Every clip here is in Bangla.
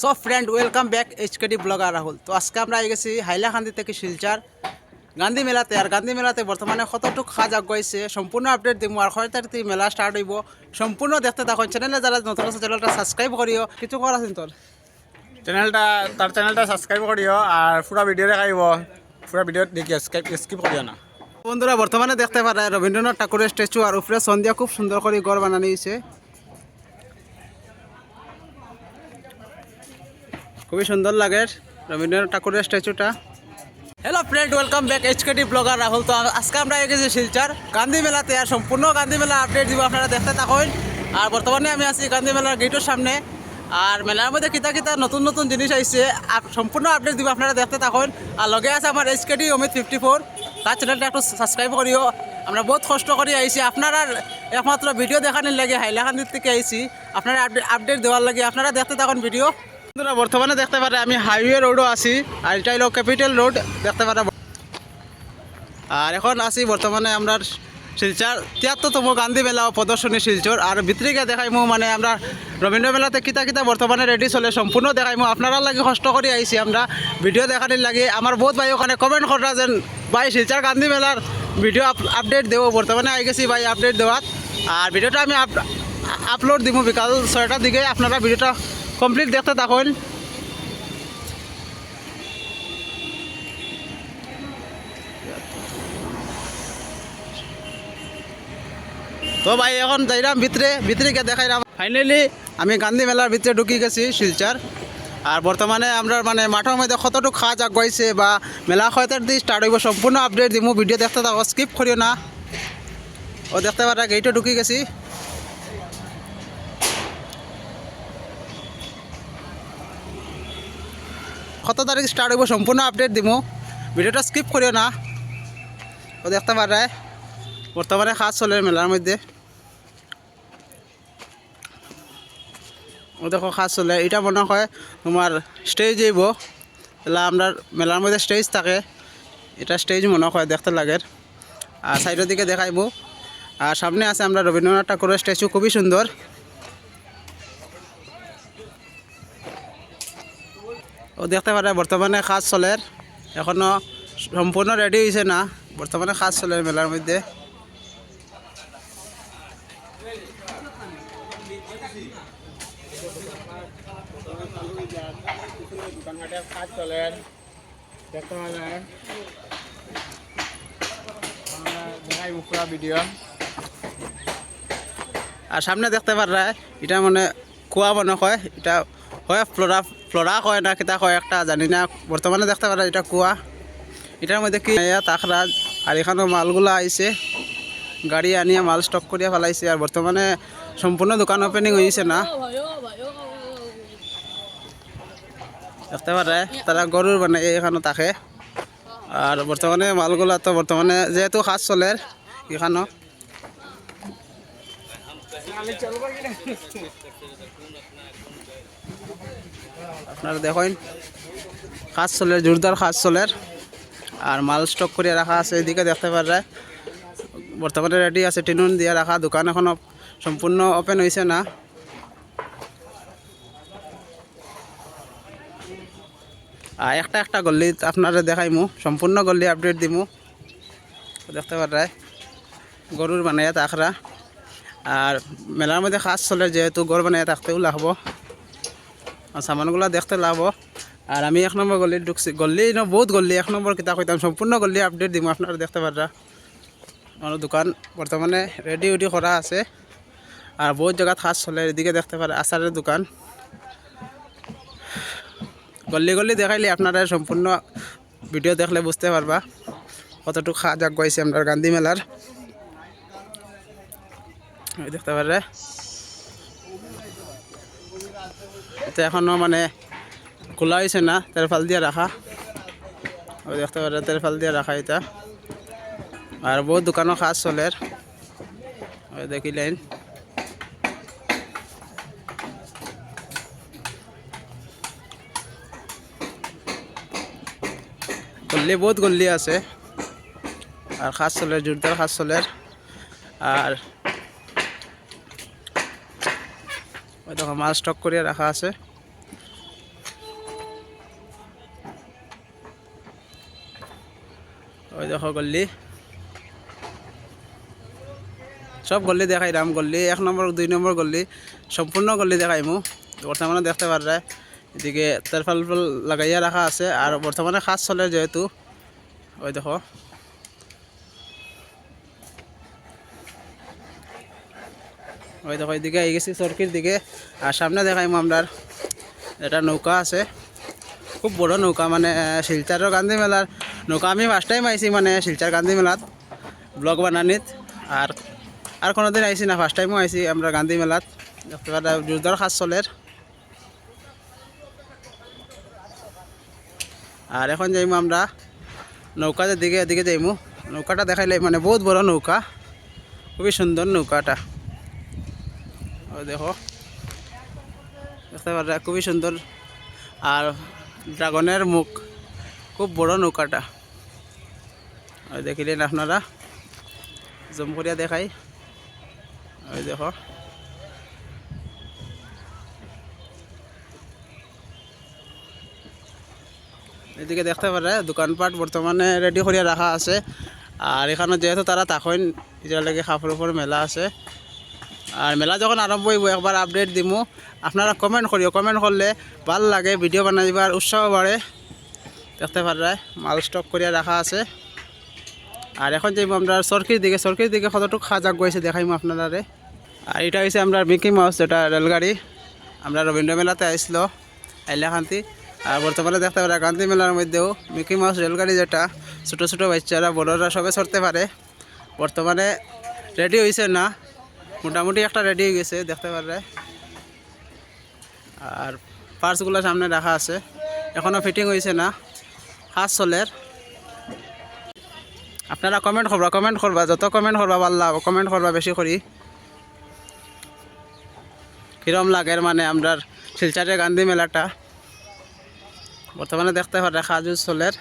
So friend welcome back HKD blogger Rahul. তো আজকে আমরা গেছি হাইলাকান্দি থেকে শিলচার গান্ধী মেলাতে। আর গান্ধী মেলাতে বর্তমানে কতটুক কাজ আগুয়াইছে সম্পূর্ণ আপডেট দিব আর ছয় তারিখ মেলা স্টার্ট হইব। সম্পূর্ণ দেখতে থাকুন চ্যানেলে যারা নতুন আছে চ্যানেলটা সাবস্ক্রাইব করিও কিছু করা আছে তোর চ্যানেলটা তার চ্যানেলটা সাবস্ক্রাইব করিও আর পুরা ভিডিও দেখাইব পুরা ভিডিও দেখি স্কিপ করিও না। বন্ধুরা বর্তমানে দেখতে পারে রবীন্দ্রনাথ ঠাকুরের স্ট্যাচু আর উপরে সন্ধ্যা খুব সুন্দর করে ঘর বানানো হয়েছে খুবই সুন্দর লাগে। রবীন্দ্রনাথ ঠাকুরের স্ট্যাচুটা। Hello friend welcome back HKD blogger Rahul তো আজকে আমরা এগেছি শিলচার। গান্ধী মেলাতে আর সম্পূর্ণ গান্ধী মেলা আপডেট দিব, আপনারা দেখতে থাকুন। আর বর্তমানে আমি আছি গান্ধী মেলার গেটের সামনে। আর মেলার মধ্যে কিতা কিতা নতুন নতুন জিনিস আইছে সম্পূর্ণ আপডেট দিব, আপনারা দেখতে থাকুন। আর লগে আছে আমার এইচকেডি অমিত ফিফটি ফোর তার চ্যানেলটা একটু সাবস্ক্রাইব করিও। আমরা বহুত কষ্ট করে আইছি। আপনারা একমাত্র ভিডিও দেখানোর লাগে, হাইলাকান্দির থেকে আইছি। আপনারা আপডেট দেওয়ার লাগে। আপনারা দেখতে থাকুন ভিডিও বন্ধুরা, বর্তমানে দেখতে পারে আমি হাইওয়ে রোডও আছি আর এটা হলো ক্যাপিটাল রোড দেখতে পারে। আর এখন আছি বর্তমানে আমরা শিলচর, তিয়াত্তরতম গান্ধী মেলা প্রদর্শনী শিলচর। আর ভিতরিকে দেখাইমু মানে আমরা রবীন্দ্র মেলাতে কিতা কিতা বর্তমানে রেডি চলে, সম্পূর্ণ দেখাইমু। আপনারা লাগে কষ্ট করে আইছি আমরা ভিডিও দেখানির লাগে। আমার বহুত ভাই ওখানে কমেন্ট করা যেন ভাই, শিলচর গান্ধী মেলার ভিডিও আপডেট দেবো বর্তমানে আই গেছি ভাই আপডেট দেওয়াত। আর ভিডিওটা আমি আপ- আপলোড দিব বিকাল ছয়টার দিকে। আপনারা ভিডিওটা কমপ্লিট দেখতে থাকুন। তো ভাই, এখন যাইলাম ভিতরে ভিতরে গিয়ে দেখাইলাম ফাইনালি আমি গান্ধী মেলার ভিতরে ঢুকি গেছি, শিলচার। আর বর্তমানে আমরা মানে মাঠের মধ্যে কতটুকু খাজ আগুয়াইছে বা মেলা কয়টার দিয়ে স্টার্ট হইব, সম্পূর্ণ আপডেট দিব ভিডিও দেখতে থাকো স্কিপ করিও না। ও দেখতে পারা গেইটে ঢুকি গেছি। কত তারিখ স্টার্ট হইব সম্পূর্ণ আপডেট দিব ভিডিওটা স্কিপ করিও না। ও দেখতে পারায় বর্তমানে কাজ চলে মেলার মধ্যে। ও দেখো কাজ চলে। এটা মনে হয় তোমার স্টেজ যাইব এলা আমরা মেলার মধ্যে স্টেজ থাকে। এটা স্টেজ মনে হয় দেখতে লাগে। আর সাইডের দিকে দেখাইব। আর সামনে আছে আমরা রবীন্দ্রনাথ ঠাকুরের স্ট্যাচু খুবই সুন্দর। ও দেখতে পারে বর্তমানে কাজ চলে। এখনও সম্পূর্ণ রেডি হয়েছে না বর্তমানে কাজ চলে মেলার মধ্যে। ভিডিও আর সামনে দেখতে পারা এটা মানে কুয়া মনে হয় এটা হয় ফ্লোরা ফ্লোরা কয় না, কিতা কয় একটা জানি না। বর্তমানে দেখতে পারা এটা কুয়া এটার মধ্যে কি তাকরা আর এখানেও মালগুলা আইছে গাড়ি আনিয়ে মাল স্টক করিয়া ফেলাইছে আর বর্তমানে সম্পূর্ণ দোকান ওপেনিং হয়েছে না। দেখতে পারে তারা গরুর মানে এখানে থাকে আর বর্তমানে মালগুলা তো বর্তমানে যেহেতু কাজ চলে এখানেও আপনারা দেখেন কাজ চলে জোরদার কাজ চলে আর মাল স্টক করে রাখা আছে এদিকে দেখতে পারে বর্তমানে রেডি আছে, টিনুন দিয়ে রাখা, দোকান এখনও সম্পূর্ণ ওপেন হয়েছে না। আর একটা একটা গল্লি আপনারা দেখাইমু, সম্পূর্ণ গল্লি আপডেট দিমু। দেখতে পারে গরুর বানাইয়া তাকরা আর মেলার মধ্যে কাজ চলে যেহেতু গড় বানাইয়া থাকতেও লাগবো। সামানগুলো দেখতে লাভ। আর আমি এক নম্বর গল্লি ঢুকছি। গল্লি ন, বহুত গল্লি। এক নম্বর কিতা কইতাম। সম্পূর্ণ গল্লি আপডেট দিম আপনারা দেখতে পারা আমার দোকান বর্তমানে রেডি উডি করা আছে। আর বহুত জায়গাত কাজ চলে, এদিকে দেখতে পারে আচারের দোকান। গল্লি গল্লি দেখাইলে আপনারা সম্পূর্ণ ভিডিও দেখলে বুঝতে পারবা। কতটুকু কাজ আগুয়াইছে আমরা গান্ধী মেলার। দেখতে পারে এটা এখনও মানে খোলা হয়েছে না তেরফাল দিয়ে রাখা। দেখতে পারে তেরফাল দিয়ে রাখা এটা। আর বহুত দোকানও খাস চলে ওই দেখিলেন গল্লি, বহুত গল্লি আছে। আর খাস চলে জোরদার খাস চলে আর দেখো, মাছ স্টক করে রাখা আছে। ওই দেখো গল্লি। সব গল্লি দেখাই রাম গল্লি, এক নম্বর, দুই নম্বর গল্লি, সম্পূর্ণ গল্লি দেখাই মু। বর্তমানে দেখতে পার রায় এদিকে তেরফাল লাগাইয়া রাখা আছে, আর বর্তমানে খাস চলে যেহেতু। ওই দেখো। ওই দেখো এদিকে এই গেছি চরকির দিকে। আর সামনে দেখাইমু আমরার, এটা নৌকা আছে। খুব বড় নৌকা মানে শিলচারের গান্ধী মেলার নৌকা। আমি ফার্স্ট টাইম আইছি মানে শিলচার গান্ধী মেলাত ব্লগ বানানিত। আর আর কোনোদিন আইছি না ফার্স্ট টাইমও আইছি আমরা গান্ধী মেলাত। জোরদার কাজ চলের আর এখন যাইমু আমরা নৌকা দিকে, এদিকে যাইমু। নৌকাটা দেখাইলে মানে বহুত বড় নৌকা। খুবই সুন্দর নৌকাটা। দেখো। দেখতে পারা খুবই সুন্দর। আর ড্রাগনের মুখ, খুব বড় নৌকাটা। ওই দেখিলেন আপনারা? জুম করিয়া দেখাই। ওই দেখো। এদিকে দেখতে পারে, দোকানপাট বর্তমানে রেডি করিয়া রাখা আছে। আর এখানে যেহেতু তারা তখন এটার কাপড় উপর মেলা আছে। আর মেলা যখন আরম্ভ হইব একবার আপডেট দিমু। আপনারা কমেন্ট করিও কমেন্ট করলে ভালো লাগে ভিডিও বানাই দিবার উৎসাহ বাড়ে দেখতে পারা মাল স্টক করিয়া রাখা আছে। আর এখন যাইব আমরা সরকির দিকে সরকির দিকে কতটুকু খাজাক গেছে দেখাইমু আপনারা আর এটা হচ্ছে আমরা মিকি মাউস যেটা রেলগাড়ি আমরা রবীন্দ্র মেলাতে আসছিল আইলাকান্তি আর বর্তমানে দেখতে পারা কান্তি মেলার মধ্যেও মিকি মাউস রেলগাড়ি যেটা, ছোটো ছোটো বাচ্চারা, বড়রা সবে চড়তে পারে। বর্তমানে রেডি হয়েছে না মোটামুটি একটা রেডি হয়ে গেছে, দেখতে পারে আর পার্সগুলো সামনে রাখা আছে। এখনও ফিটিং হয়েছে না। হাত চলের। আপনারা কমেন্ট করবা কমেন্ট করবা, যত কমেন্ট করবা পারলা কমেন্ট করবা বেশি করি। কিরম লাগের মানে আমরার শিলচারের গান্ধী মেলাটা। বর্তমানে দেখতে পারে কাজু চলের।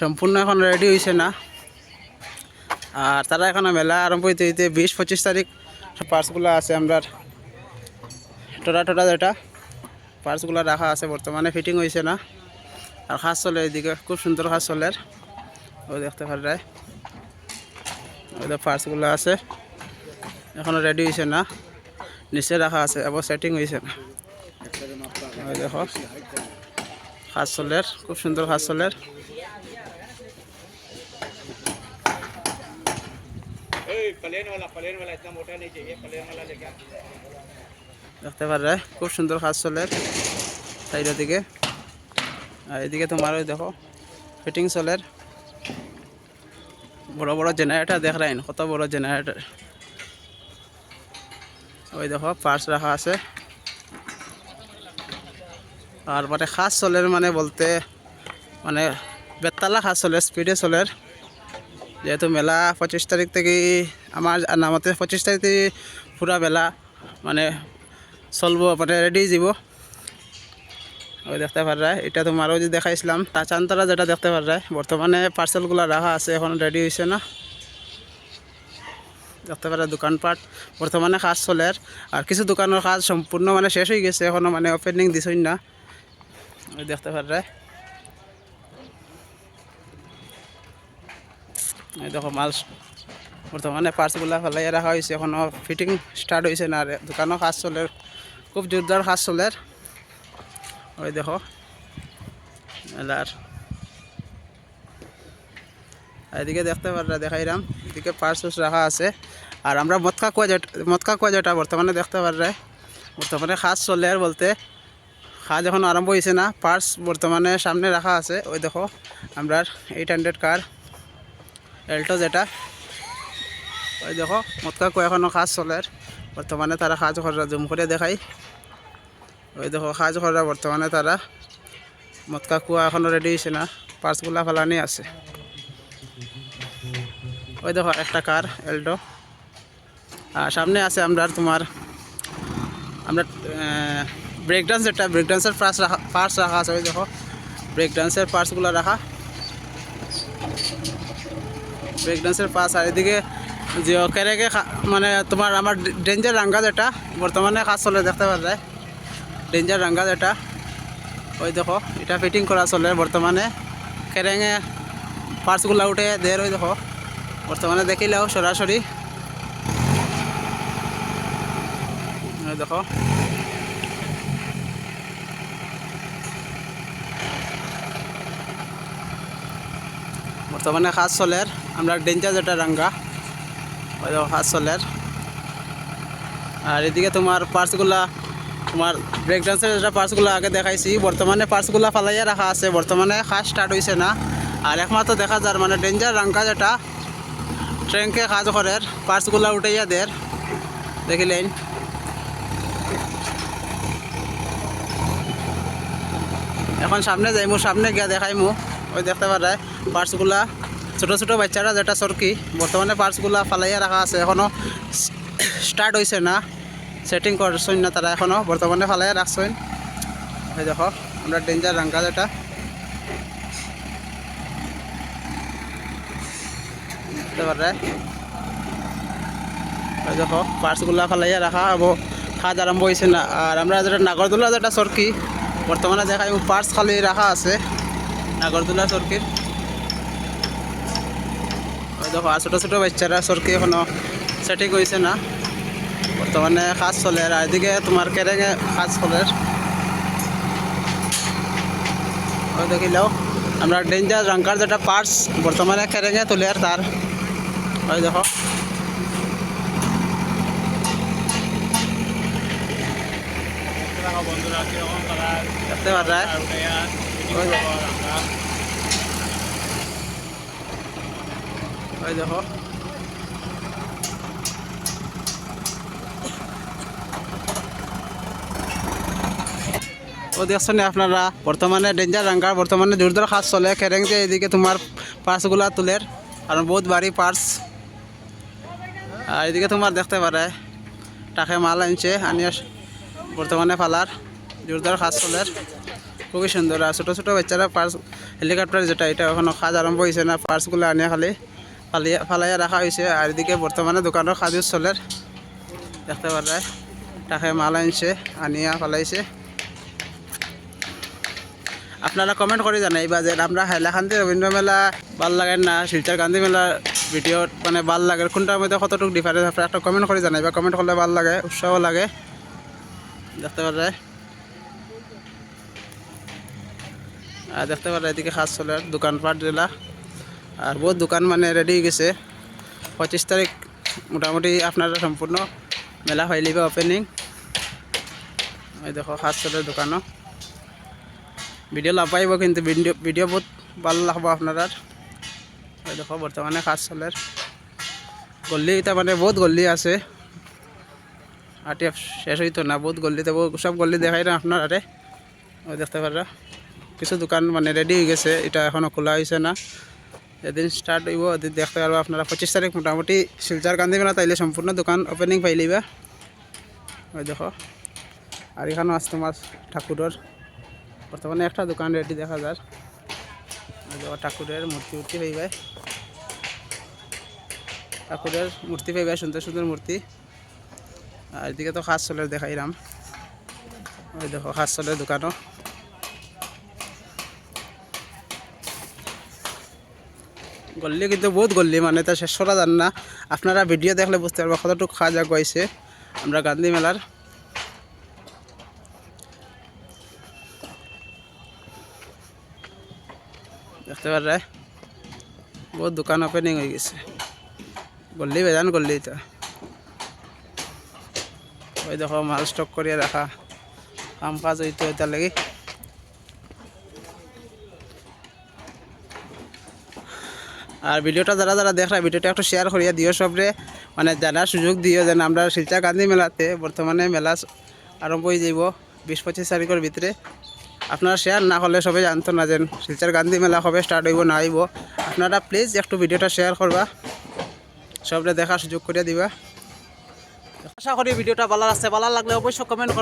সম্পূর্ণ এখন রেডি হয়েছে না। আর তারা এখনও মেলা আরম্ভ হইতে হইতে বিশ পঁচিশ তারিখ পার্টসগুলো আছে আমরা। টোটা টোটা যেটা পার্টসগুলো রাখা আছে বর্তমানে ফিটিং হয়েছে না। আর খাস চলে এদিকে খুব সুন্দর খাস চলের ওই দেখতে পারে ওই পার্টসগুলো আছে। এখনও রেডি হয়েছে না। নিচে রাখা আছে, আবার সেটিং হয়েছে না। দেখো। খাস চলের, খুব সুন্দর খাস চলের। দেখতে পারে খুব সুন্দর কাজ চলে সাইডের দিকে। আর এদিকে তোমার ওই দেখো, ফিটিং চলের। বড় বড় জেনারেটার দেখ রাইন কত বড় জেনারেটার ওই দেখো, পার্স রাখা আছে। আর মানে খাস চলের মানে বলতে মানে বেতালা খাস চলে স্পিডে চলের। যেহেতু মেলা পঁচিশ তারিখ থেকে আমার নামতে পঁচিশ তারিখ থেকে পুরা মেলা মানে চলব মানে রেডি যাব। ওই দেখতে পারা এটা তোমারও যে দেখাইছিলাম, তাচান্তরা যেটা দেখতে পারা বর্তমানে পার্সেলগুলো রাখা আছে, এখন রেডি হয়েছে না। দেখতে পারা দোকানপাট, বর্তমানে কাজ চলে আর কিছু দোকানের কাজ সম্পূর্ণ মানে শেষ হয়ে গেছে এখনও মানে ওপেনিং দিছই না। দেখতে পারা দেখো মাল বর্তমানে পার্টসগুলো ফেলাই রাখা হয়েছে। এখনও ফিটিং স্টার্ট হয়েছে না আর দোকানও কাজ চলে, খুব জোরদার কাজ চলে ওই দেখো, মেলার। এদিকে দেখতে পারা দেখাইলাম, এদিকে পার্টস রাখা আছে। আর আমরা মতকা কুয়া যেটা মতকা কুয়া যেটা বর্তমানে দেখতে পারে বর্তমানে কাজ চলে আর বলতে, কাজ এখন আরম্ভ হয়েছে না। পার্স বর্তমানে সামনে রাখা আছে। ওই দেখো আমরা এইট হান্ড্রেড কার এল্টো যেটা ওই দেখো, মতকা কো এখনও কাজ চলে। বর্তমানে তারা কাজ করা জুম করে দেখাই। ওই দেখো কাজ করা বর্তমানে তারা মতকা কুয়া এখনও রেডি হয়েছে না পার্সগুলা ফেলানি আছে। ওই দেখো, একটা কার এল্টো আর সামনে আছে আমরা তোমার আমরা ব্রেক ডান্স যেটা ব্রেক ডান্সের পার্টস রাখা পার্স রাখা আছে ওই দেখো। ব্রেক ডান্সের পার্টসগুলো রাখা ব্রেক ডান্সের পাস আর এদিকে যে কেরেকে মানে তোমার আমার ডেঞ্জার রাঙ্গা যেটা বর্তমানে কাজ চলে, দেখতে পাওয়া যায়। ডেঞ্জার রাঙ্গা যেটা ওই দেখো, এটা ফিটিং করা চলে বর্তমানে। কেরেঙে পার্টসগুলো উঠে দের ওই দেখো। বর্তমানে দেখিলেও সরাসরি। দেখো। বর্তমানে খাস চলের আমরা ডেঞ্জার যেটা রাঙ্গা, ওই খাস চলের আর এদিকে তোমার পার্সগুলা, তোমার ব্রেক ডান্সের যেটা পার্টসগুলো আগে দেখাইছি, বর্তমানে পার্টসগুলো ফালাইয়া রাখা আছে। বর্তমানে কাজ স্টার্ট হয়েছে না। আর একমাত্র দেখা যার মানে ডেঞ্জার রাঙ্কা যেটা, ট্রেনকে কাজ করে পার্টসগুলো উঠাইয়া দের। দেখিলেন এখন সামনে যাইমু, সামনে গিয়া দেখাইমু। ওই দেখতে পারে পার্টসগুলা ছোটো ছোটো বাচ্চারা যেটা সরকি বর্তমানে পার্টসগুলা ফালাইয়া রাখা আছে। এখনও স্টার্ট হয়েছে না। সেটিং করছেন না তারা এখনও বর্তমানে ফালাইয়া রাখছেন ওই দেখো, আমরা ডেঞ্জার রাঙ্কা যেটা। দেখো পার্টসগুলা ফালাইয়া রাখা হব। কাজ আরম্ভ হয়েছে না। আর আমরা যেটা নাগরদোলা যেটা সরকি বর্তমানে দেখাই পার্টস খালি রাখা আছে। নাগরদোলা সরকির দেখো আর ছোটো ছোটো বাচ্চারা সরকি এখনও সেটিং হয়েছে না। বর্তমানে কাজ চলে আর এদিকে তোমার কেরেঙে কাজ চলে। ওই দেখিলেও আমরা ডেঞ্জার রাঙ্কার যেটা পার্টস বর্তমানে কেরেঙে তুলে আর তার ওই দেখো। বন্ধুরা কীরকম দেখতে পারা ওই দেখো। ও দেখছেন আপনারা বর্তমানে ডেঞ্জার রাঙ্গার বর্তমানে জোরদার কাজ চলে কেরেং যে এদিকে তোমার পার্সগুলা তুলের আর বহুত বাড়ি পার্স আর এদিকে তোমার দেখতে পারে টাকে মাল আনছে আনিয়ে বর্তমানে ফালার জোরদার কাজ চলের খুবই সুন্দর আর ছোটো ছোটো বাচ্চারা পার্স হেলিকপ্টার যেটা, এটা এখনও কাজ আরম্ভ হয়েছে না পার্সগুলো আনিয়ে খালি। ফালিয়া ফালাইয়া রাখা হয়েছে আর এদিকে বর্তমানে দোকানের কাজও চলের দেখতে পারে টাকে মাল আনছে, আনিয়া ফালাইছে আপনারা কমেন্ট করে জানাইবা যে আমরা হাইলাকান্দি রবীন্দ্র মেলা ভালো লাগে না শিলচর গান্ধী মেলা ভিডিও মানে ভালো লাগে কোনটার মধ্যে কতটুকু ডিফারেন্স আপনারা একটা কমেন্ট করে জানাইবা কমেন্ট করলে ভালো লাগে, উৎসাহ লাগে। দেখতে পারে আর দেখতে পারে এদিকে খাস চলে, দোকানপাট জেলা আর বহুত দোকান মানে রেডি হয়ে গেছে। পঁচিশ তারিখ মোটামুটি আপনারা সম্পূর্ণ মেলা ফাইলিবে ওপেনিং ওই দেখো খাস চলের দোকানও ভিডিও লাভ পাইব কিন্তু ভিডিও ভিডিও বহুত ভালো লাগবো আপনার ওই দেখো বর্তমানে কাজ চলের গল্লি এটা মানে বহুত গল্লি আছে। আটি শেষ হইতো না বহুত গল্লিতে সব গল্লি দেখাই না আপনার দেখতে পারা কিছু দোকান মানে রেডি হয়ে গেছে এটা এখনও খোলা হয়েছে না। যেদিন স্টার্ট হইব ওদিন দেখতে পারব আপনারা। পঁচিশ তারিখ মোটামুটি শিলচার গান্ধী মেলা তাইলে সম্পূর্ণ দোকান ওপেনিং পাইলিবা ওই দেখো। আর এখানেও আছে তোমার ঠাকুরের। বর্তমানে একটা দোকান রেডি দেখা যায় ওই দেখো, ঠাকুরের মূর্তি উর্তি পাইবে। ঠাকুরের মূর্তি পাইবে, সুন্দর সুন্দর মূর্তি। আর এদিকে তো খাস চলের দেখাইলাম। ওই দেখো খাস চলের দোকানও। গল্লি কিন্তু বহুত গল্লি মানে তা শেষ করা যান না। আপনারা ভিডিও দেখলে বুঝতে পারবেন কতটুকু খাওয়া যাক হয়েছে আমরা গান্ধী মেলার দেখতে পারে বহুত দোকান ওপেনিং হয়ে গেছে। গল্লি বেজান গল্লি এটা। ওই দেখো মাল স্টক করিয়া রাখা। কাম কাজ হইতো এটা লাগি। আর ভিডিওটা যারা যারা দেখরা ভিডিওটা একটু শেয়ার করিয়া দিও সবরে। মানে জানার সুযোগ দিও যেন আমরা শিলচা গান্ধী মেলাতে বর্তমানে মেলা আরম্ভ হয়ে যাইব বিশ পঁচিশ তারিখের ভিতরে। আপনারা শেয়ার না করলে সবাই জানতো না যেন শিলচর গান্ধী মেলা কবে স্টার্ট হইব, না হইব। আপনারা প্লিজ একটু ভিডিওটা শেয়ার করবা। সবরে দেখার সুযোগ করে দিবা। আশা করি ভিডিওটা ভালো লাগছে। ভালো লাগলে অবশ্যই কমেন্ট